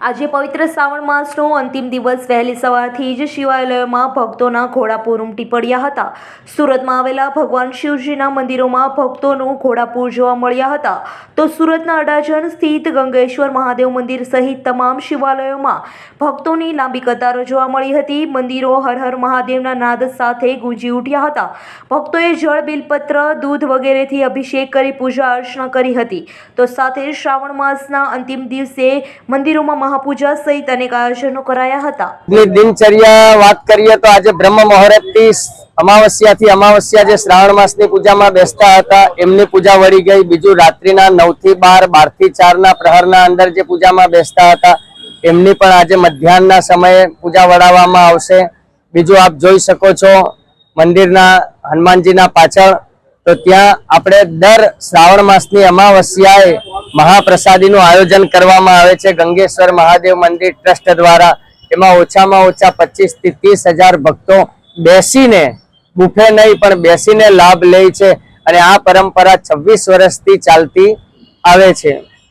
આજે પવિત્ર શ્રાવણ માસનો અંતિમ દિવસ વહેલી સવારથી જ શિવાલયોમાં ભક્તોના ઘોડાપૂર ઉમટી પડ્યા હતા. સુરતમાં આવેલા ભગવાન શિવજીના મંદિરોમાં ભક્તોનું ઘોડાપૂર જોવા મળ્યા હતા. તો સુરતના અડાજણ સ્થિત ગંગેશ્વર મહાદેવ મંદિર સહિત તમામ શિવાલયોમાં ભક્તોની લાંબી કતારો જોવા મળી હતી. મંદિરો હર હર મહાદેવના નાદ સાથે ગુંજી ઉઠ્યા હતા. ભક્તોએ જળ બિલપત્ર, દૂધ વગેરેથી અભિષેક કરી પૂજા અર્ચના કરી હતી. તો સાથે શ્રાવણ માસના અંતિમ દિવસે મંદિરોમાં મહાપૂજા સહિત અનેક આયોજનો કરાયા હતા. દિનચર્યા વાત કરીએ તો આજે બ્રહ્મ મુહૂર્તથી અમાવસ્યાથી અમાવસ્યા જે શ્રાવણ માસની પૂજામાં બેસતા હતા, એમની પૂજા વળી ગઈ. બીજું રાત્રિના નવથી બાર બારથી ચાર ના પ્રહરના અંદર જે પૂજામાં બેસતા હતા, એમની પણ આજે મધ્યાહનના સમયે પૂજા વડાવવામાં આવશે. બીજું આપ જોઈ શકો છો મંદિરના હનુમાનજીના પાછળ, તો ત્યાં આપણે દર શ્રાવણ માસની અમાવસ્યાએ મહાપ્રસાદીનું આયોજન કરવામાં આવે છે. ગંગેશ્વર મહાદેવ મંદિર ટ્રસ્ટ દ્વારા એમાં ઓછામાં ઓછા પચીસથી ત્રીસ હજાર ભક્તો બેસીને, બુફે નહીં, પણ બેસીને લાભ લે છે અને આ પરંપરા છવ્વીસ વર્ષથી ચાલતી આવે છે.